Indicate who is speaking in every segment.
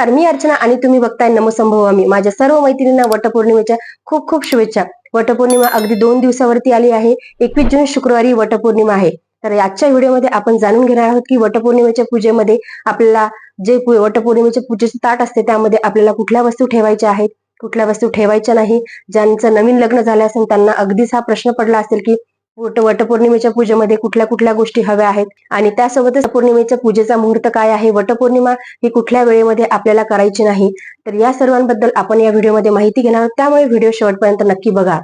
Speaker 1: नमस्कार मी अर्चना आणि तुम्ही बघताय नमसंभवामी. माझ्या सर्व मैत्रिणींना वटपौर्णिमेच्या खूप खूप शुभेच्छा. वटपौर्णिमा अगदी दोन दिवसावरती आली आहे. एकवीस जून शुक्रवारी वटपौर्णिमा आहे. तर आजच्या व्हिडिओमध्ये आपण जाणून घेणार आहोत की वटपौर्णिमेच्या पूजेमध्ये आपल्याला जे वटपौर्णिमेच्या पूजेचे ताट असते त्यामध्ये आपल्याला कुठल्या वस्तू ठेवायच्या आहेत कुठल्या वस्तू ठेवायच्या नाही ज्यांचं नवीन लग्न झालं असेल त्यांना अगदीच हा प्रश्न पडला असेल की वटपौर्णिमेच्या पूजेमध्ये कुठल्या कुठल्या गोष्टी हव्या आहेत? आणि त्यासोबतच पौर्णिमेच्या पूजेचा मुहूर्त काय आहे? वटपौर्णिमा ही कुठल्या वेळेमध्ये आपल्याला करायची नाही? तर या सर्वांबद्दल आपण या व्हिडिओमध्ये माहिती घेणार आहोत. त्यामुळे व्हिडिओ शेवटपर्यंत नक्की बघा.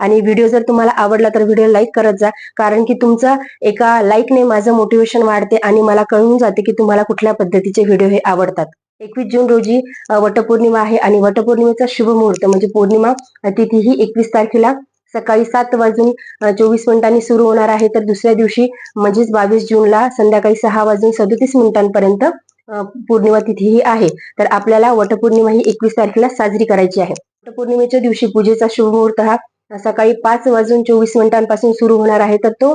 Speaker 1: आणि व्हिडिओ जर तुम्हाला आवडला तर व्हिडिओ लाईक करत जा. कारण की तुमचा एका लाईकने माझं मोटिवेशन वाढते आणि मला कळून जाते की तुम्हाला कुठल्या पद्धतीचे व्हिडिओ हे आवडतात. एकवीस जून रोजी वटपौर्णिमा आहे आणि वटपौर्णिमेचा शुभ मुहूर्त म्हणजे पौर्णिमा तिथी ही एकवीस तारखेला सकाळी सात वाजून चोवीस मिनिटांनी सुरू होणार आहे. तर दुसऱ्या दिवशी म्हणजेच बावीस जूनला संध्याकाळी सहा वाजून सदोतीस मिनिटांपर्यंत पौर्णिमा तिथी ही आहे. तर आपल्याला वटपौर्णिमा ही एकवीस तारखेला साजरी करायची आहे. वटपौर्णिमेच्या दिवशी पूजेचा शुभमुहूर्त हा सकाळी पाच वाजून चोवीस मिनिटांपासून सुरू होणार आहे. तर तो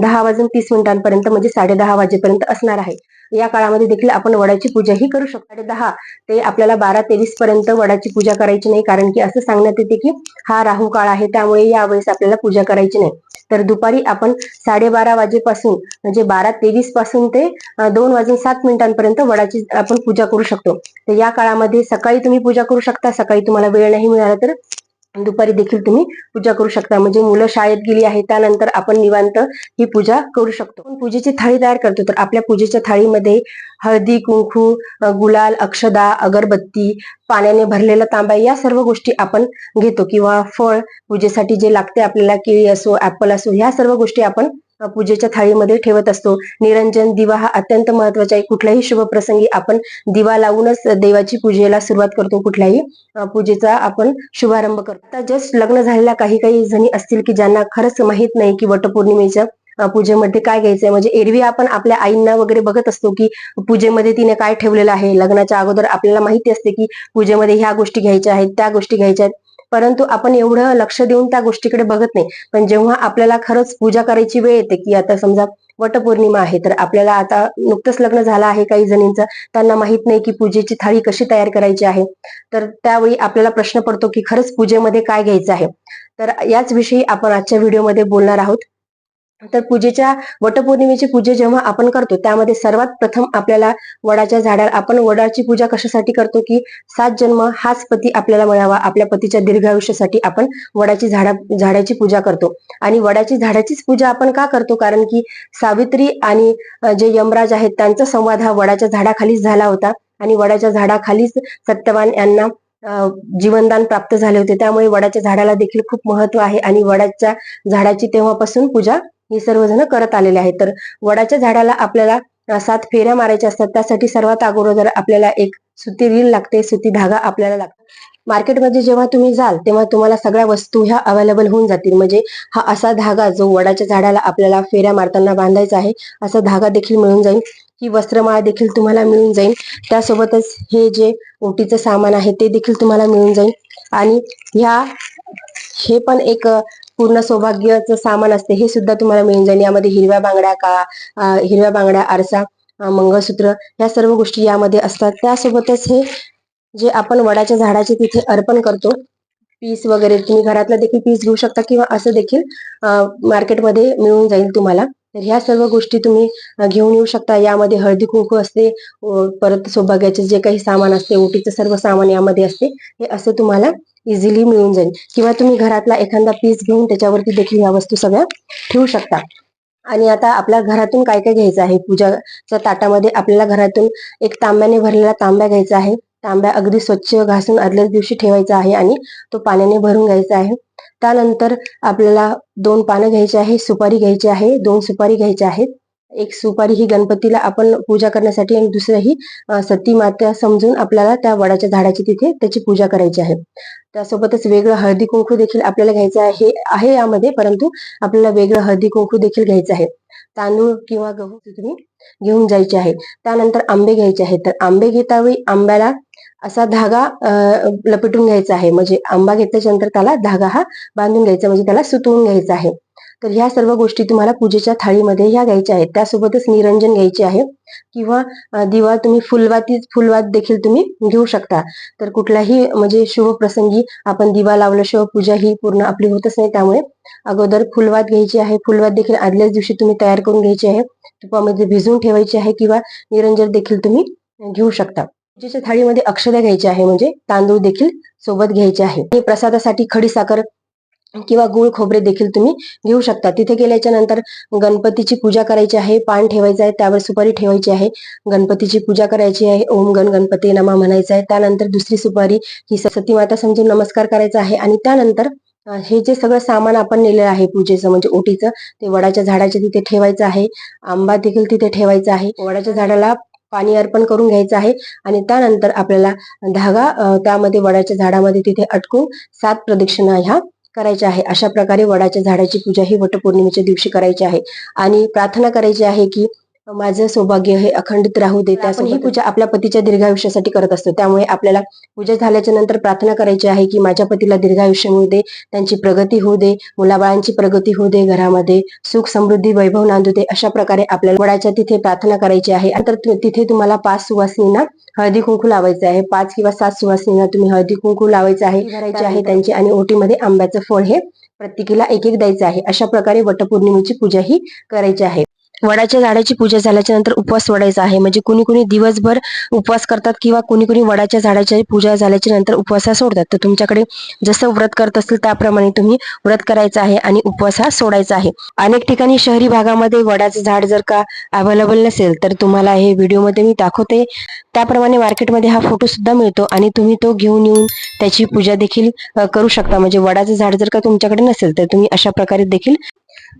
Speaker 1: दहा वाजून तीस मिनिटांपर्यंत म्हणजे साडे दहा वाजेपर्यंत असणार आहे. या काळामध्ये देखील आपण वडाची पूजा ही करू शकतो. साडे दहा ते आपल्याला बारा तेवीस पर्यंत वडाची पूजा करायची नाही कारण की असं सांगण्यात येते की हा राहू काळ आहे त्यामुळे यावेळेस आपल्याला पूजा करायची नाही. तर दुपारी आपण साडेबारा वाजेपासून म्हणजे बारा तेवीसपासून ते दोन वाजून सात मिनिटांपर्यंत वडाची आपण पूजा करू शकतो. तर या काळामध्ये सकाळी तुम्ही पूजा करू शकता सकाळी तुम्हाला वेळ नाही मिळाला तर दुपारी देखील तुम्ही पूजा करू शकता. म्हणजे मुलं शाळेत गेली आहे त्यानंतर आपण निवांत ही पूजा करू शकतो. पूजेची थाळी तयार करतो तर आपल्या पूजेच्या थाळीमध्ये हळदी कुंकू गुलाल अक्षदा अगरबत्ती पाण्याने भरलेला तांबा या सर्व गोष्टी आपण घेतो. किंवा फळ पूजेसाठी जे लागते आपल्याला केळी असो ऍपल असो ह्या सर्व गोष्टी आपण पूजेच्या थाळीमध्ये ठेवत असतो. निरंजन दिवा हा अत्यंत महत्त्वाचा आहे. कुठल्याही शुभ प्रसंगी आपण दिवा लावूनच देवाची पूजेला सुरुवात करतो. कुठल्याही पूजेचा आपण शुभारंभ करतो. आता जस्ट लग्न झालेल्या काही काही जणी असतील की ज्यांना खरंच माहीत नाही की वटपौर्णिमेच्या पूजेमध्ये काय घ्यायचंय. म्हणजे एरवी आपण आपल्या आईंना वगैरे बघत असतो की पूजेमध्ये तिने काय ठेवलेलं आहे. लग्नाच्या अगोदर आपल्याला माहिती असते की पूजेमध्ये ह्या गोष्टी घ्यायच्या आहेत त्या गोष्टी घ्यायच्या आहेत. परंतु आपण एवढं लक्ष देऊन त्या गोष्टीकडे बघत नाही. पण जेव्हा आपल्याला खरंच पूजा करायची वेळ येते की आता समजा वटपौर्णिमा आहे तर आपल्याला आता नुकतंच लग्न झालं आहे काही जणींचं त्यांना माहीत नाही की पूजेची थाळी कशी तयार करायची आहे. तर त्यावेळी आपल्याला प्रश्न पडतो की खरंच पूजेमध्ये काय घ्यायचं आहे? तर याच विषयी आपण आजच्या व्हिडिओमध्ये बोलणार आहोत. तर पूजेच्या वटपौर्णिमेची पूजा जेव्हा आपण करतो त्यामध्ये सर्वात प्रथम आपल्याला वडाच्या झाडाला आपण वडाची पूजा कशासाठी करतो की सात जन्म हाच पती आपल्याला मिळावा आपल्या पतीच्या दीर्घायुष्यासाठी आपण वडाची झाडा झाडाची पूजा करतो. आणि वडाची झाडाचीच पूजा आपण का करतो? कारण की सावित्री आणि जे यमराज आहेत त्यांचा संवाद हा वडाच्या झाडाखालीच झाला होता. आणि वडाच्या झाडाखालीच सत्यवान यांना जीवनदान प्राप्त झाले होते. त्यामुळे वडाच्या झाडाला देखील खूप महत्त्व आहे. आणि वडाच्या झाडाची तेव्हापासून पूजा ही सर्वजण करत आलेले आहेत. तर वडाच्या झाडाला आपल्याला सात फेऱ्या मारायच्या असतात. त्यासाठी सर्वात अगोदर आपल्याला एक सुती रील लागते सुती धागा आपल्याला लागतो. मार्केटमध्ये जेव्हा तुम्ही जाल तेव्हा तुम्हाला सगळ्या वस्तू ह्या अवेलेबल होऊन जातील. म्हणजे हा असा धागा जो वडाच्या झाडाला आपल्याला फेऱ्या मारताना बांधायचा आहे असा धागा देखील मिळून जाईल. ही वस्त्रमाळा देखील तुम्हाला मिळून जाईल. त्यासोबतच हे जे ओटीचं सामान आहे ते देखील तुम्हाला मिळून जाईल. आणि ह्या हे पण एक पूर्ण सौभाग्याचं सामान असते हे सुद्धा तुम्हाला मिळून जाईल. यामध्ये हिरव्या बांगड्या का हिरव्या बांगड्या आरसा मंगळसूत्र ह्या सर्व गोष्टी यामध्ये असतात. त्यासोबतच हे जे आपण वडाच्या झाडाचे तिथे अर्पण करतो पीस वगैरे तुम्ही घरातला देखील पीस घेऊ शकता किंवा असं देखील मार्केटमध्ये मिळून जाईल तुम्हाला. तर ह्या सर्व गोष्टी तुम्ही घेऊन येऊ शकता. यामध्ये हळदी कुंकू असते परत सौभाग्याचे जे काही सामान असते ओटीचं सर्व सामान यामध्ये असते हे असं तुम्हाला इझिली मिळून जाईल. किंवा तुम्ही घरातला एखादा पीस घेऊन त्याच्यावरती देखील या वस्तू सगळ्या ठेवू शकता. आणि आता आपल्या घरातून काय काय घ्यायचं आहे? पूजाच्या ताटामध्ये आपल्याला घरातून एक तांब्याने भरलेला तांब्या घ्यायचा आहे. तांब्या अगदी स्वच्छ घासून आदल्याच दिवशी ठेवायचा आहे आणि तो पाण्याने भरून घ्यायचा आहे. त्यानंतर आपल्याला दोन पानं घ्यायची आहे सुपारी घ्यायची आहे दोन सुपारी घ्यायच्या आहेत. एक सुपारी ही गणपतीला आपण पूजा करण्यासाठी आणि दुसरं ही सती माता समजून आपल्याला त्या वडाच्या झाडाची तिथे त्याची पूजा करायची आहे. त्यासोबतच वेगळं हळदी कुंकू देखील आपल्याला घ्यायचं आहे आहे यामध्ये परंतु आपल्याला वेगळं हळदी कुंकू देखील घ्यायचं आहे. तांदूळ किंवा गहू तुम्ही घेऊन जायचे आहे. त्यानंतर आंबे घ्यायचे आहेत. तर आंबे घेतावेळी आंब्याला असा धागा लपेटून घ्यायचा आहे. म्हणजे आंबा घेतल्याच्या नंतर त्याला धागा हा बांधून घ्यायचा म्हणजे त्याला सुतवून घ्यायचा आहे. तर ह्या सर्व गोष्टी तुम्हाला पूजेच्या थाळीमध्ये ह्या घ्यायच्या आहेत. त्यासोबतच निरंजन घ्यायचे आहे. किंवा दिवा तुम्ही फुलवाती फुलवात देखील तुम्ही घेऊ शकता. तर कुठलाही म्हणजे शुभ प्रसंगी आपण दिवा लावल्याशिवाय पूजा ही पूर्ण आपली होतच नाही. त्यामुळे अगोदर फुलवात घ्यायची आहे. फुलवात देखील आदल्याच दिवशी तुम्ही तयार करून घ्यायची आहे. तुपामध्ये भिजवून ठेवायची आहे किंवा निरंजन देखील तुम्ही घेऊ शकता. पूजेच्या थाळीमध्ये अक्षता घ्यायची आहे म्हणजे तांदूळ देखील सोबत घ्यायचे आहे. आणि प्रसादासाठी खडी साखर किंवा गुळ खोबरे देखील तुम्ही घेऊ शकता. तिथे गेल्याच्यानंतर गणपतीची पूजा करायची आहे पान ठेवायचं आहे त्यावर सुपारी ठेवायची आहे गणपतीची पूजा करायची आहे ओम गण गणपती नमा म्हणायचं आहे. त्यानंतर दुसरी सुपारी ही सती माता समजून नमस्कार करायचा आहे. आणि त्यानंतर हे जे सगळं सामान आपण नेलेलं आहे पूजेचं म्हणजे ओटीचं ते वडाच्या झाडाच्या तिथे ठेवायचं आहे. आंबा देखील तिथे ठेवायचा आहे. वडाच्या झाडाला पाणी अर्पण करून घ्यायचं आहे. आणि त्यानंतर आपल्याला धागा त्यामध्ये वडाच्या झाडामध्ये तिथे अटकून सात प्रदक्षिणा ह्या करायच्या आहे. अशा प्रकारे वडाच्या झाडाची पूजा ही वटपौर्णिमेच्या दिवशी करायची आहे. आणि प्रार्थना करायची आहे की माझं सौभाग्य हे अखंडित राहू दे. आपण ही पूजा आपल्या पतीच्या दीर्घायुष्यासाठी करत असतो. त्यामुळे आपल्याला पूजा झाल्याच्यानंतर प्रार्थना करायची आहे की माझ्या पतीला दीर्घायुष्य मिळू दे त्यांची प्रगती होऊ दे मुलाबाळांची प्रगती होऊ दे घरामध्ये सुख समृद्धी वैभव नांदू दे अशा प्रकारे आपल्याला वडाच्या तिथे प्रार्थना करायची आहे. नंतर तु- तिथे तुम्हाला पाच सुवासिनींना हळदी कुंकू लावायचं आहे. पाच किंवा सात सुवासिनींना तुम्ही हळदी कुंकू लावायचं आहे. भरायचे आहे त्यांची आणि ओटीमध्ये आंब्याचं फळ हे प्रत्येकीला एक एक द्यायचं आहे. अशा प्रकारे वटपौर्णिमेची पूजा ही करायची आहे. वडाच्या झाडाची पूजा झाल्याच्यानंतर उपवास वडायचा आहे. म्हणजे कुणी कुणी दिवसभर उपवास करतात किंवा कुणी कुणी वडाच्या झाडाची पूजा झाल्याच्यानंतर उपवास हा सोडतात. तर तुमच्याकडे जसं व्रत करत असतील त्याप्रमाणे तुम्ही व्रत करायचं आहे आणि उपवास हा सोडायचा आहे. अनेक ठिकाणी शहरी भागामध्ये वडाचं झाड जर का अवेलेबल नसेल तर तुम्हाला हे व्हिडिओमध्ये मी दाखवते. त्याप्रमाणे मार्केटमध्ये हा फोटो सुद्धा मिळतो आणि तुम्ही तो घेऊन येऊन त्याची पूजा देखील करू शकता. म्हणजे वडाचं झाड जर का तुमच्याकडे नसेल तर तुम्ही अशा प्रकारे देखील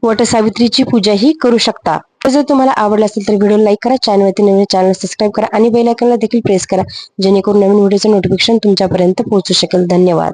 Speaker 1: वटसावित्रीची पूजा ही करू शकता. जर तुम्हाला आवडला असेल तर व्हिडिओ लाईक करा चॅनलवरती नवीन चॅनल सबस्क्राईब करा आणि बेल आयकॉनला देखील प्रेस करा जेणेकरून नवीन व्हिडिओचं नोटिफिकेशन तुमच्यापर्यंत पोहोचू शकेल. धन्यवाद.